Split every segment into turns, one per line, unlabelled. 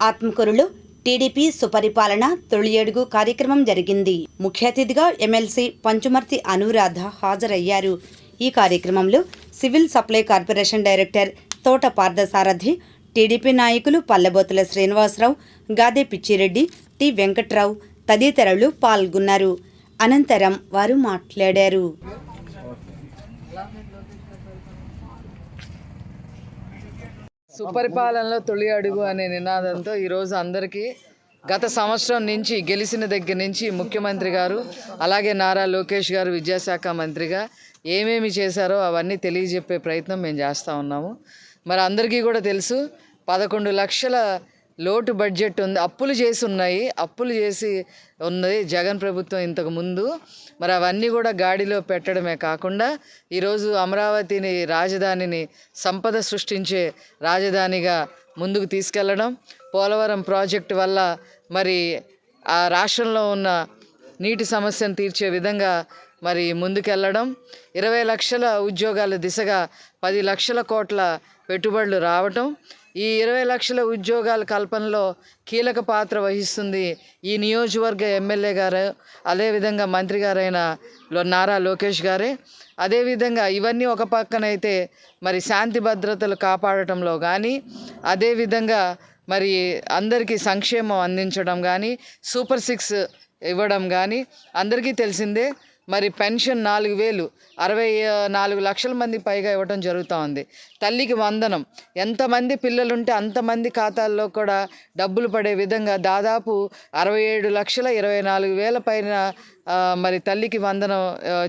ఆత్మకూరులో టీడీపీ సుపరిపాలన తొలి ఏడుగు కార్యక్రమం జరిగింది. ముఖ్య అతిథిగా ఎమ్మెల్సీ పంచుమర్తి అనురాధ హాజరయ్యారు. ఈ కార్యక్రమంలో సివిల్ సప్లై కార్పొరేషన్ డైరెక్టర్ తోట పార్థసారథి టీడీపీ నాయకులు పల్లెబోతుల శ్రీనివాసరావు గాదే పిచ్చిరెడ్డి టి వెంకట్రావు తదితరులు పాల్గొన్నారు. అనంతరం వారు మాట్లాడారు.
సుపరిపాలనలో తొలి అడుగు అనే నినాదంతో ఈరోజు అందరికీ గత సంవత్సరం నుంచి గెలిచిన దగ్గర నుంచి ముఖ్యమంత్రి గారు అలాగే నారా లోకేష్ గారు విద్యాశాఖ మంత్రిగా ఏమేమి చేశారో అవన్నీ తెలియజెప్పే ప్రయత్నం మేము చేస్తూ ఉన్నాము. మరి అందరికీ కూడా తెలుసు పదకొండు లక్షల లోటు బడ్జెట్ ఉంది అప్పులు చేసి ఉన్నాయి. అప్పులు చేసి ఉన్నది జగన్ ప్రభుత్వం ఇంతకు ముందు. మరి అవన్నీ కూడా గాడిలో పెట్టడమే కాకుండా ఈరోజు అమరావతిని రాజధానిని సంపద సృష్టించే రాజధానిగా ముందుకు తీసుకెళ్ళడం పోలవరం ప్రాజెక్టు వల్ల మరి ఆ రాష్ట్రంలో ఉన్న నీటి సమస్యను తీర్చే విధంగా మరి ముందుకెళ్ళడం ఇరవై లక్షల ఉద్యోగాల దిశగా పది లక్షల కోట్ల పెట్టుబడులు రావటం ఈ ఇరవై లక్షల ఉద్యోగాల కల్పనలో కీలక పాత్ర వహిస్తుంది ఈ నియోజకవర్గ ఎమ్మెల్యే గారు. అదేవిధంగా మంత్రి గారైన లో- నారా లోకేష్ గారే. అదేవిధంగా ఇవన్నీ ఒక పక్కనైతే మరి శాంతి భద్రతలు కాపాడటంలో కానీ అదేవిధంగా మరి అందరికీ సంక్షేమం అందించడం కానీ సూపర్ సిక్స్ ఇవ్వడం కానీ అందరికీ తెలిసిందే. మరి పెన్షన్ నాలుగు వేలు అరవై నాలుగు లక్షల మంది పైగా ఇవ్వడం జరుగుతూ ఉంది. తల్లికి వందనం. ఎంతమంది పిల్లలుంటే అంతమంది ఖాతాల్లో కూడా డబ్బులు పడే విధంగా దాదాపు అరవై ఏడు లక్షల ఇరవై నాలుగు వేల పైన మరి తల్లికి వందనం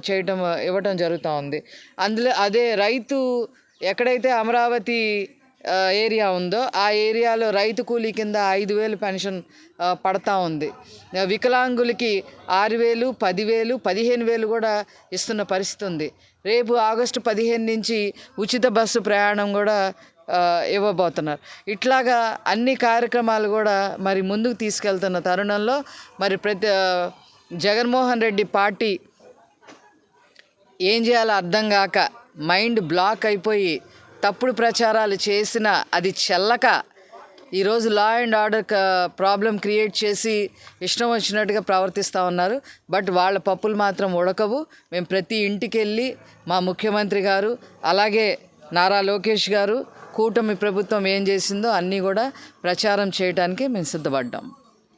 చేయటం ఇవ్వటం జరుగుతూ ఉంది. అందులో అదే రైతు ఎక్కడైతే అమరావతి ఏరియా ఉందో ఆ ఏరియాలో రైతు కూలీ కింద ఐదు వేలు పెన్షన్ పడతా ఉంది. వికలాంగులకి ఆరు వేలు పదివేలు పదిహేను వేలు కూడా ఇస్తున్న పరిస్థితి ఉంది. రేపు ఆగస్టు పదిహేను నుంచి ఉచిత బస్సు ప్రయాణం కూడా ఇవ్వబోతున్నారు. ఇట్లాగా అన్ని కార్యక్రమాలు కూడా మరి ముందుకు తీసుకెళ్తున్న తరుణంలో మరి ప్రతి జగన్మోహన్ రెడ్డి పార్టీ ఏం చేయాలో అర్థం కాక మైండ్ బ్లాక్ అయిపోయి తప్పుడు ప్రచారాలు చేసిన అది చెల్లక. ఈరోజు law and order problem create చేసి ఇష్టం వచ్చినట్టుగా ప్రవర్తిస్తూ ఉన్నారు. బట్ వాళ్ళ పప్పులు మాత్రం ఉడకవు. మేము ప్రతి ఇంటికి వెళ్ళి మా ముఖ్యమంత్రి గారు అలాగే నారా లోకేష్ గారు కూటమి ప్రభుత్వం ఏం చేసిందో అన్నీ కూడా ప్రచారం చేయడానికి మేము సిద్ధపడ్డాం.